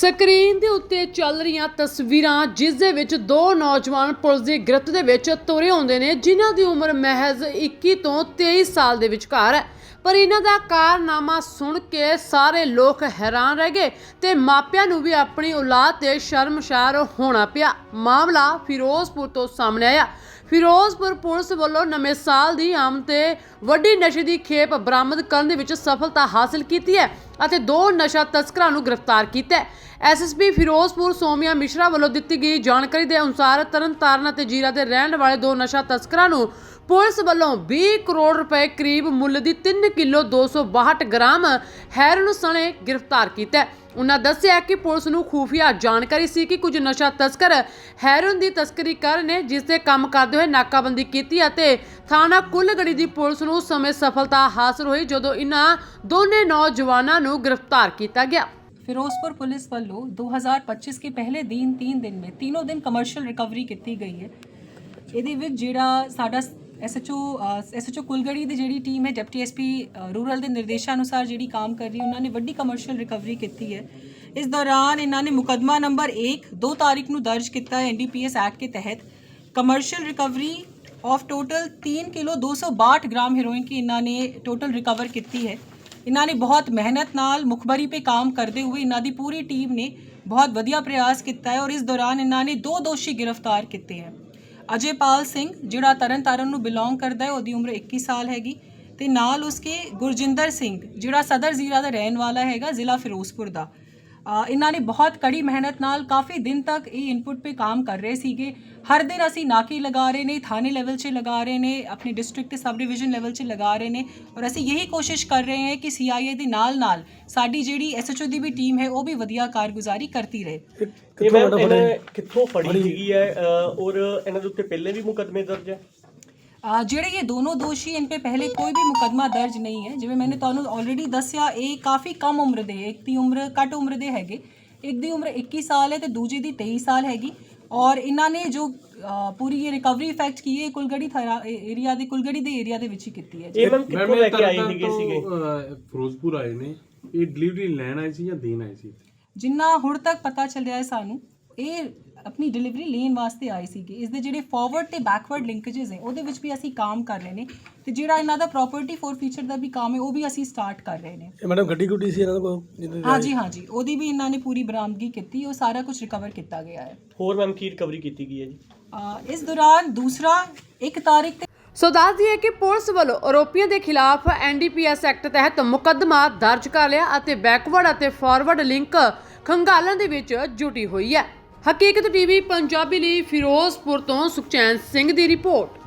Screen ਦੇ ਉੱਤੇ ਚੱਲ ਰਹੀਆਂ ਤਸਵੀਰਾਂ, ਜਿਸ ਦੇ ਵਿੱਚ ਦੋ ਨੌਜਵਾਨ ਪੁਲਿਸ ਦੀ ਗ੍ਰਿਫਤ ਦੇ ਵਿੱਚ ਤੁਰੇ ਆਉਂਦੇ ਨੇ, ਜਿਨ੍ਹਾਂ ਦੀ ਉਮਰ ਮਹਿਜ਼ 21 ਤੋਂ 23 ਸਾਲ ਦੇ ਵਿਚਕਾਰ ਹੈ। ਪਰ ਇਹਨਾਂ ਦਾ ਕਾਰਨਾਮਾ ਸੁਣ ਕੇ ਸਾਰੇ ਲੋਕ ਹੈਰਾਨ ਰਹਿ ਗਏ ਤੇ ਮਾਪਿਆਂ ਨੂੰ ਵੀ ਆਪਣੀ ਔਲਾਦ ਤੇ ਸ਼ਰਮਸ਼ਾਰ ਹੋਣਾ ਪਿਆ। ਮਾਮਲਾ ਫਿਰੋਜ਼ਪੁਰ ਤੋਂ ਸਾਹਮਣੇ ਆਇਆ। ਫਿਰੋਜ਼ਪੁਰ ਪੁਲਿਸ ਵੱਲੋਂ ਨਵੇਂ ਸਾਲ ਦੀ ਆਮਦ ਤੇ ਵੱਡੀ ਨਸ਼ੇ ਦੀ ਖੇਪ ਬਰਾਮਦ ਕਰਨ ਦੇ ਵਿੱਚ ਸਫਲਤਾ ਹਾਸਲ ਕੀਤੀ ਹੈ ਅਤੇ ਦੋ ਨਸ਼ਾ ਤਸਕਰਾਂ ਨੂੰ ਗ੍ਰਿਫਤਾਰ ਕੀਤਾ ਹੈ। ਐਸਐਸਪੀ ਫਿਰੋਜ਼ਪੁਰ ਸੋਮਿਆ ਮਿਸ਼ਰਾ ਵੱਲੋਂ ਦਿੱਤੀ ਗਈ ਜਾਣਕਾਰੀ ਦੇ ਅਨੁਸਾਰ ਤਰਨਤਾਰਨ ਅਤੇ ਜੀਰਾ ਦੇ ਰਹਿਣ ਵਾਲੇ ਦੋ ਨਸ਼ਾ ਤਸਕਰਾਂ ਨੂੰ ਪੁਲਿਸ ਵੱਲੋਂ 20 ਕਰੋੜ ਰੁਪਏ ਕਰੀਬ ਮੁੱਲ ਦੀ 3 ਕਿਲੋ 262 ਗ੍ਰਾਮ ਹੈਰੋਇਨ ਸਣੇ ਗ੍ਰਿਫਤਾਰ ਕੀਤਾ ਉਹਨਾਂ ਦੱਸਿਆ ਕਿ ਪੁਲਿਸ ਨੂੰ ਖੂਫੀਆ ਜਾਣਕਾਰੀ ਸੀ ਕਿ ਕੁਝ ਨਸ਼ਾ ਤਸਕਰ ਹੈਰੋਇਨ ਦੀ ਤਸਕਰੀ ਕਰ ਨੇ, ਜਿਸ ਤੇ ਕੰਮ ਕਰਦੇ ਹੋਏ ਨਾਕਾਬੰਦੀ ਕੀਤੀ ਅਤੇ ਥਾਣਾ ਕੁੱਲਗੜੀ ਦੀ ਪੁਲਿਸ ਨੂੰ ਸਮੇਂ ਸਫਲਤਾ ਹਾਸਲ ਹੋਈ ਜਦੋਂ ਇਹਨਾਂ ਦੋਨੇ ਨੌਜਵਾਨਾਂ ਨੂੰ ਗ੍ਰਿਫਤਾਰ ਕੀਤਾ ਗਿਆ। ਫਿਰੋਜ਼ਪੁਰ ਪੁਲਿਸ ਵੱਲੋਂ 2025 ਕੇ ਪਹਿਲੇ ਦਿਨ 3 ਦਿਨ ਵਿੱਚ ਤਿੰਨੋਂ ਦਿਨ ਕਮਰਸ਼ੀਅਲ ਰਿਕਵਰੀ ਕੀਤੀ ਗਈ ਹੈ। ਇਹਦੇ ਵਿੱਚ ਜਿਹੜਾ ਸਾਡਾ ਐਸਐਚਓ ਐਸਐਚਓ ਕੁਲਗੜੀ ਦੀ ਜਿਹੜੀ ਟੀਮ ਹੈ ਡਿਪਟੀ ਐਸਪੀ ਰੂਰਲ ਦੇ ਨਿਰਦੇਸ਼ਾਂ ਅਨੁਸਾਰ ਜਿਹੜੀ ਕੰਮ ਕਰ ਰਹੀ ਉਹਨਾਂ ਨੇ ਵੱਡੀ ਕਮਰਸ਼ੀਅਲ ਰਿਕਵਰੀ ਕੀਤੀ ਹੈ। ਇਸ ਦੌਰਾਨ ਇਹਨਾਂ ਨੇ ਮੁਕਦਮਾ ਨੰਬਰ 1 2 ਤਾਰੀਖ ਨੂੰ ਦਰਜ ਕੀਤਾ ਹੈ ਐਨਡੀਪੀਐਸ ਐਕਟ ਦੇ ਤਹਿਤ। Commercial recovery of total 3 kilo 262 gram heroin ਕੀ ਇਹਨਾਂ ਨੇ ਟੋਟਲ ਰਿਕਵਰ ਕੀਤੀ ਹੈ। ਇਹਨਾਂ ਨੇ ਬਹੁਤ ਮਿਹਨਤ ਨਾਲ ਮੁਖਬਰੀ ਤੇ ਕੰਮ ਕਰਦੇ ਹੋਏ ਇਹਨਾਂ ਦੀ ਪੂਰੀ ਟੀਮ ਨੇ ਬਹੁਤ ਵਧੀਆ ਪ੍ਰਯਾਸ ਕੀਤਾ ਹੈ ਔਰ ਇਸ ਦੌਰਾਨ ਇਹਨਾਂ ਨੇ ਦੋ ਦੋਸ਼ੀ ਗ੍ਰਿਫਤਾਰ ਕੀਤੇ ਹਨ ਅਜੇਪਾਲ ਸਿੰਘ, ਜਿਹੜਾ ਤਰਨਤਾਰਨ ਨੂੰ ਬਿਲੋਂਗ ਕਰਦਾ ਹੈ, ਉਹਦੀ ਉਮਰ 21 ਸਾਲ ਹੈਗੀ ਤੇ ਨਾਲ ਉਸਕੇ ਗੁਰਜਿੰਦਰ ਸਿੰਘ, ਜਿਹੜਾ ਸਦਰ ਜ਼ੀਰਾ ਦਾ ਰਹਿਣ ਵਾਲਾ ਹੈਗਾ, ਜ਼ਿਲ੍ਹਾ ਫਿਰੋਜ਼ਪੁਰ ਦਾ। ਇਹਨਾਂ ਨੇ ਬਹੁਤ ਕੜੀ ਮਿਹਨਤ ਨਾਲ ਕਾਫੀ ਦਿਨ ਤੱਕ ਇਹ ਇਨਪੁਟ ਤੇ ਕੰਮ ਕਰ ਰਹੇ ਸੀਗੇ। ਹਰ ਦਿਨ ਅਸੀਂ ਨਾਕੇ ਲਗਾ ਰਹੇ ਨੇ ਥਾਣੇ ਲੈਵਲ 'ਚ ਲਗਾ ਰਹੇ ਨੇ ਆਪਣੇ ਡਿਸਟ੍ਰਿਕਟ ਤੇ ਸਬ ਡਿਵੀਜ਼ਨ ਲੈਵਲ 'ਚ ਲਗਾ ਰਹੇ ਨੇ ਔਰ ਅਸੀਂ ਇਹੀ ਕੋਸ਼ਿਸ਼ ਕਰ ਰਹੇ ਹਾਂ ਕਿ ਸੀਆਈਏ ਦੇ ਨਾਲ-ਨਾਲ ਸਾਡੀ ਜਿਹੜੀ ਐਸਐਚਓ ਦੀ ਵੀ ਟੀਮ ਹੈ ਉਹ ਵੀ ਵਧੀਆ ਕਾਰਗੁਜ਼ਾਰੀ ਕਰਦੀ ਰਹੇ। ਇਹ ਕਿੱਥੋਂ ਫੜੀ ਸੀਗੀ ਹੈ ਔਰ ਇਹਨਾਂ ਦੇ ਉੱਤੇ ਪਹਿਲੇ ਵੀ ਮੁਕਦਮੇ ਦਰਜ ਹੈ? ਜਿਹੜੇ ਇਹ ਦੋਨੋਂ ਦੋਸ਼ੀ ਇਨ ਪੇ ਪਹਿਲੇ ਕੋਈ ਵੀ ਮੁਕਦਮਾ ਦਰਜ ਨਹੀਂ ਹੈ ਜਿਵੇਂ ਮੈंने ਤੁਹਾਨੂੰ ਆਲਰੇਡੀ ਦੱਸਿਆ ਇਹ ਕਾਫੀ ਕਮ ਉਮਰ ਦੇ। ਇੱਕ ਦੀ ਉਮਰ ਘੱਟ ਉਮਰ ਦੇ ਹੈਗੇ ਇੱਕ ਦੀ ਉਮਰ 21 ਸਾਲ ਹੈ ਤੇ ਦੂਜੀ ਦੀ 23 ਸਾਲ ਹੈਗੀ। ਔਰ ਇਹਨਾਂ ਨੇ ਜੋ ਪੂਰੀ ਇਹ ਰਿਕਵਰੀ ਇਫੈਕਟ ਕੀ ਹੈ ਇਹ ਕੁਲਗੜੀ ਥਰਾ ਏਰੀਆ ਦੇ ਕੁਲਗੜੀ ਦੇ ਏਰੀਆ ਦੇ ਵਿੱਚ ਹੀ ਕੀਤੀ ਹੈ ਇਹ ਮੈਮ ਕਿੱਥੋਂ ਮੈਮ, ਲੈ ਇਹ ਕੇ ਆਏ ਤਰਨਤਾਰਨ ਸੀਗੇ? ਤੋਂ, ਸੀਗੇ ਅਹ, ਫਿਰੋਜ਼ਪੁਰ ਆਏ ਨੇ। ਇਹ ਡਿਲੀਵਰੀ ਲੈਣ ਆਏ ਸੀ ਜਾਂ ਦੇਣ ਆਏ ਸੀ? ਜਿੰਨਾ ਹੁਣ ਤੱਕ ਪਤਾ ਚੱਲਿਆ ਹੈ ਸਾਨੂੰ ਇਹ ਆਪਣੀ ਡਿਲੀਵਰੀ ਲੈਣ ਵਾਸਤੇ ਆਏ ਸੀਗੇ। ਇਸ ਦੇ ਜਿਹੜੇ ਫਾਰਵਰਡ ਤੇ ਬੈਕਵਰਡ ਲਿੰਕੇजेस ਹੈ ਉਹਦੇ ਵਿੱਚ ਵੀ ਅਸੀਂ ਕੰਮ ਕਰ ਰਹੇ ਨੇ। ਤੇ ਜਿਹੜਾ ਇਹਨਾਂ ਦਾ ਪ੍ਰਾਪਰਟੀ ਫੋਰ ਫੀਚਰ ਦਾ ਵੀ ਕੰਮ ਹੈ ਉਹ ਵੀ ਅਸੀਂ ਸਟਾਰਟ ਕਰ ਰਹੇ ਨੇ। ਮੈਡਮ ਗੱਡੀ ਗੁੱਡੀ ਸੀ ਇਹਨਾਂ ਦਾ ਕੋਈ ਹਾਂਜੀ ਹਾਂਜੀ। ਉਹਦੀ ਵੀ ਇਹਨਾਂ ਨੇ ਪੂਰੀ ਬਰਾਮਦਗੀ ਕੀਤੀ ਉਹ ਸਾਰਾ ਕੁਝ ਰਿਕਵਰ ਕੀਤਾ ਗਿਆ ਹੈ। ਹੋਰ ਮੈਮ ਕੀ ਰਿਕਵਰੀ ਕੀਤੀ ਗਈ ਹੈ ਜੀ? ਅ, ਇਸ ਦੌਰਾਨ ਦੂਸਰਾ ਇੱਕ ਤਾਰੀਖ ਤੇ ਸੋ ਦੱਸ ਦਈਏ ਕਿ ਪੁਲਿਸ ਵੱਲੋਂ ਆਰੋਪੀਆਂ ਦੇ ਖਿਲਾਫ ਐਨਡੀਪੀਐਸ ਐਕਟ ਤਹਿਤ ਮੁਕੱਦਮਾ ਦਰਜ ਕਰ ਲਿਆ ਅਤੇ ਬੈਕਵਰਡ ਅਤੇ ਫਾਰਵਰਡ ਲਿੰਕ ਖੰਗਾਲਣ ਦੇ ਵਿੱਚ ਜੁਟੀ ਹੋਈ ਹੈ। ਹਕੀਕਤ ਟੀਵੀ ਪੰਜਾਬੀ ਲਈ ਫਿਰੋਜ਼ਪੁਰ ਤੋਂ ਸੁਖਚੈਨ ਸਿੰਘ ਦੀ ਰਿਪੋਰਟ।